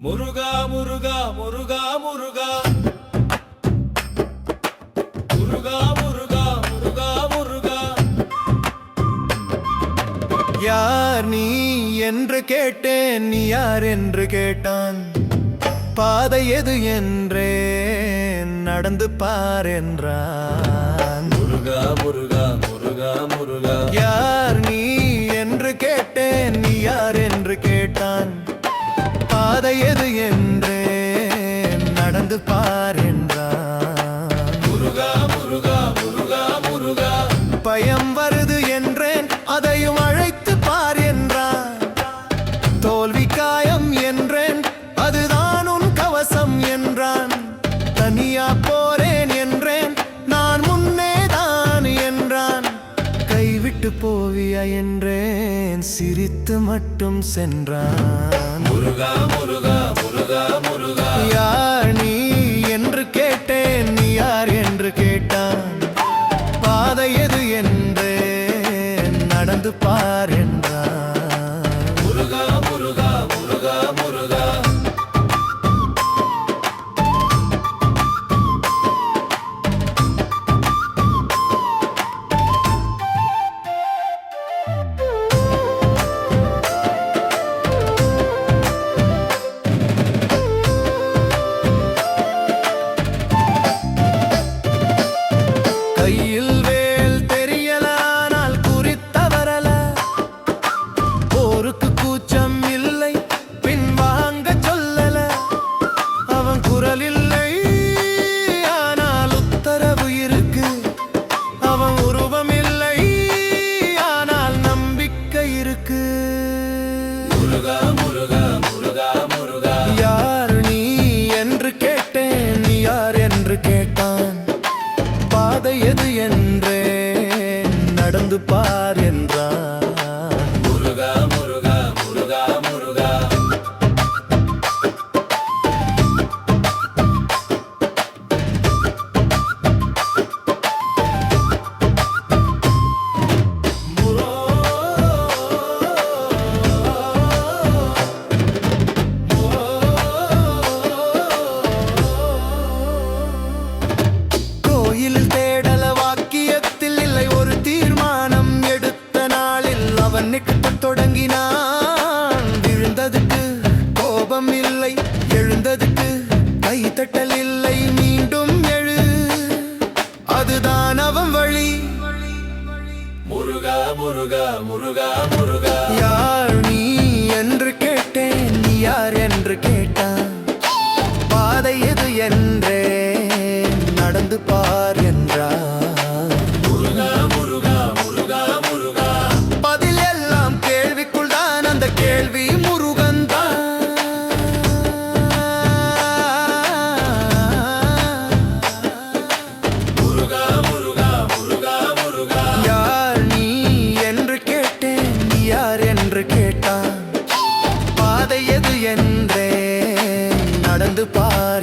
முருகா முருகா முருகா முருகா. முருகா முருகா முருகா முருகா. யார் நீ என்று கேட்டேன் நீ யார் என்று கேட்டான். பாதை எது என்றே நடந்து பார் என்றான். முருகா முருகா முருகா முருகா. யார் நீ என்று கேட்டேன் நீ யார் என்று கேட்டான். எது என்றே நடந்து பார் என்றான். முருகா முருகா முருகா முருகா. பயம் வருது என்றேன் அதையும் அழைத்து பார் என்றான். தோல்வி காயம் என்றேன் அதுதான் உன் கவசம் என்றான். தனியா என்றேன். சிரித்து மட்டும் சென்றான். முருகா முருகா முருகா முருகா. யார் நீ என்று கேட்டேன். நீ யார் என்று கேட்டான். பாதை எது என்று நடந்து பார் என்றான். முருகா முருகா முருகா முருகா. யார் நீ என்று கேட்டேன் நீ யார் என்று கேட்டான். பாதை எது என்றே நடந்து பார். எழுந்ததுக்கு கை தட்டல் இல்லை மீண்டும் எழு. அதுதான் அவன் வழி. முருகா முருகா முருகா முருகா. யார் நீ என்று கேட்டேன் நீ யார் என்றே. நடந்து பார்